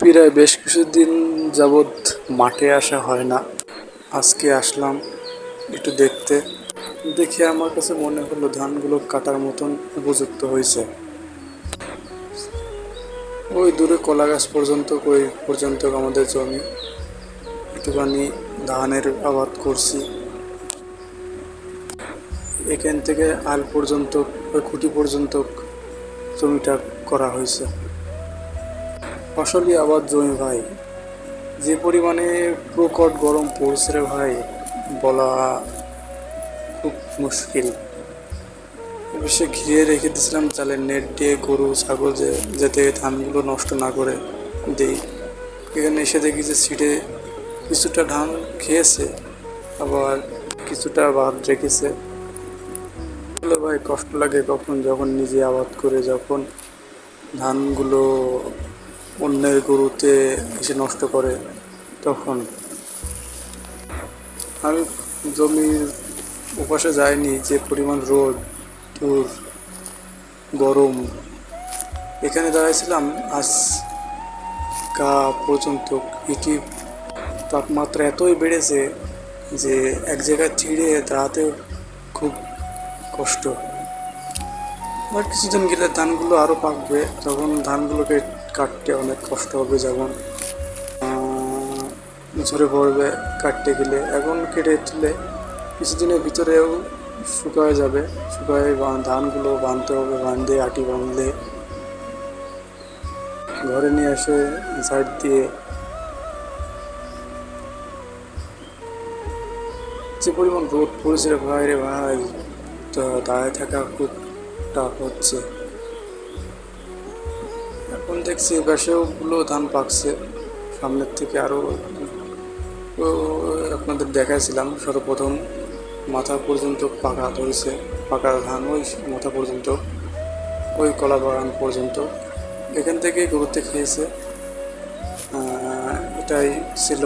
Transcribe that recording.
প্রায় বেশ কিছুদিন যাবৎ মাঠে আসা হয় না। আজকে আসলাম একটু দেখতে। দেখে আমার কাছে মনে হলো ধানগুলো কাটার মতন উপযুক্ত হয়েছে। ওই দূরে কলা গাছ পর্যন্ত ওই পর্যন্ত আমাদের জমি। একটুখানি ধানের আবাদ করছি। এখান থেকে আল পর্যন্ত ওই খুঁটি পর্যন্ত জমিটা করা হয়েছে। ফসলি আবাদ জমি ভাই। যে পরিমাণে প্রকট গরম পড়ছে রে ভাই, বলা খুব মুশকিল। অবশ্যই ঘিরে রেখে দিয়েছিলাম চালে নেট দিয়ে গরু, ছাগল যে যাতে ধানগুলো নষ্ট না করে দেই। এখানে এসে দেখি যে সিটে কিছুটা ধান খেয়েছে, আবার কিছুটা বাদ রেখেছে। ভাই, কষ্ট লাগে কখন? যখন নিজে আবাদ করে যখন ধানগুলো অন্যের গরুতে এসে নষ্ট করে তখন আমি জমির ওপাশে যাইনি যে পরিমাণ রোদ দূর গরম। এখানে দাঁড়াইছিলাম, আজ গা পর্যন্ত এটি তাপমাত্রা এতই বেড়েছে যে এক জায়গায় ছিঁড়ে দাঁড়াতে খুব কষ্ট। আর কিছুদিন গেলে ধানগুলো আরও পাকবে। তখন ধানগুলোকে কাটতে অনেক কষ্ট হবে যেমন ঝরে পড়বে কাটতে গেলে। এখন কেটে তুলে কিছুদিনের ভিতরেও শুকায় যাবে। শুকায় ধানগুলো বাঁধতে হবে বাঁধে আটি বাঁধলে ঘরে নিয়ে এসে সাইড দিয়ে যে পরিমাণ রোদ পড়েছে রে ভাই রে ভাই, তো দাঁড়ায় থাকা খুব টাফ হচ্ছে। এখন দেখছি পাশেও গুলো ধান পাকছে। সামনের থেকে আরও আপনাদের দেখাইছিলাম, সর্বপ্রথম মাথা পর্যন্ত পাকা ধরেছে, পাকা ধান, ওই মাথা পর্যন্ত, ওই কলা বাগান পর্যন্ত। এখান থেকে গরুতে খেয়েছে। এটাই ছিল